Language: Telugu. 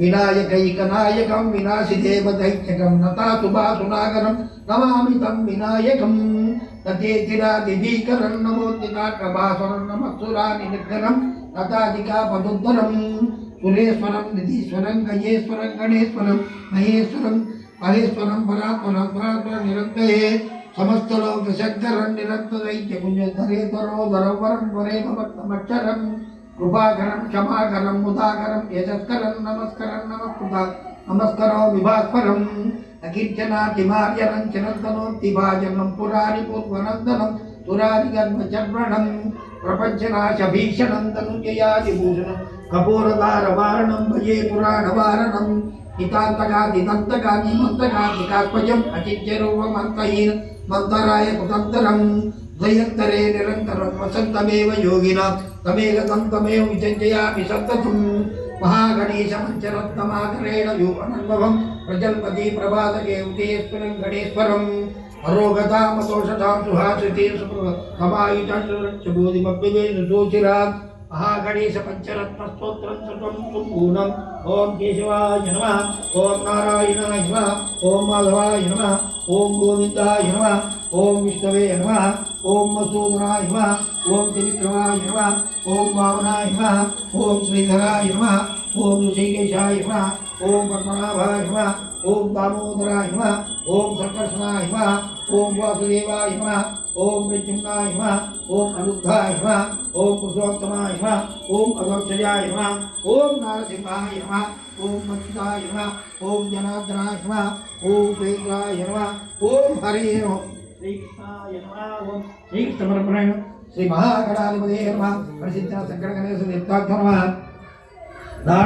వినాయకైకనాయకం వినాశిదేవదైత్యకం నతాసుభాసునాగరం నమామి తం వినాయకం తతేతిరాదిభీకరం నమోత్తికాకభాసురం నమస్సురాని నిర్గరం తథాధికా పదుద్దరం సురేశ్వరం నిధీశ్వరం గయేశ్వరం గణేశ్వరం మహేశ్వరం మహేశ్వరం పరాత్మరం పరాత్మర నిరంతయే సమస్తలోక శంకరం నిరంతరైత్య పుణ్యధరేతరో వరం వరేమ భక్తమక్షరం కృపాకరం క్షమాకరం ముదాకరం యశస్కరం నమస్కరం నమస్కృత నమస్కరో విభాస్వరం అకీర్చనాతిమార్యనం చిరంతనోత్తిభాజనం పురారి పూర్వనందనం పురారి గర్భచర్వణం ప్రపంచనాశభీషణం ధనుంజయాదిభూషణం కపూరధారవారణం భజే పురాణవారణం హితాంతకాదిదంతకాది మంతకాదికాత్మజం అచిత్యరూపమంతహీన మంతరాయ కుతంతరం द्वयन्तरे निरन्तरं वसन्तमेव योगिना तमेव तं तमेव विचञ्जयामि सप्ततुं महागणेशपञ्चरत्नमाकरेण योगनन्वभं प्रजल्पति प्रभातये उदयेश्वरं गणेश्वरम् अरोगतामतोषधां सुहासिते सुप्रभमायुचाचुरक्षबोधिमभ्युवेन सुचिरात् महागणेशपञ्चरत्नस्तोत्रं सत्वं सम्पूर्णम्। ॐ केशवाय नमः, ॐ नारायणाय नमः, ॐ माधवाय नमः, ॐ गोविन्दाय नमः, ॐ विष्णवे नमः। ओम मसूदनाय नमः ओम त्रिविक्रमाय नमः ओम वामनाय नमः ओम श्रीधराय नमः ओम ऋषिकेशाय नमः ओम पद्मनाभाय नमः ओम दामोदराय नमः ओम सकर्षणाय नमः ओम वासुदेवाय नमः ओम प्रद्युम्नाय नमः ओम अनुद्धाय नमः ओम पुरुषोत्तमाय नमः ओम अगमचर्याय नमः ओम नारसिंहाय नमः ओम मत्स्याय नमः ओम जनार्दनाय नमः ओम श्रीकराय नमः ओम हरे नमः హరే శ్రీ మహాగణాధిపతి నమ. ప్రసిద్ధ శంకర గణేశ నమ. నారా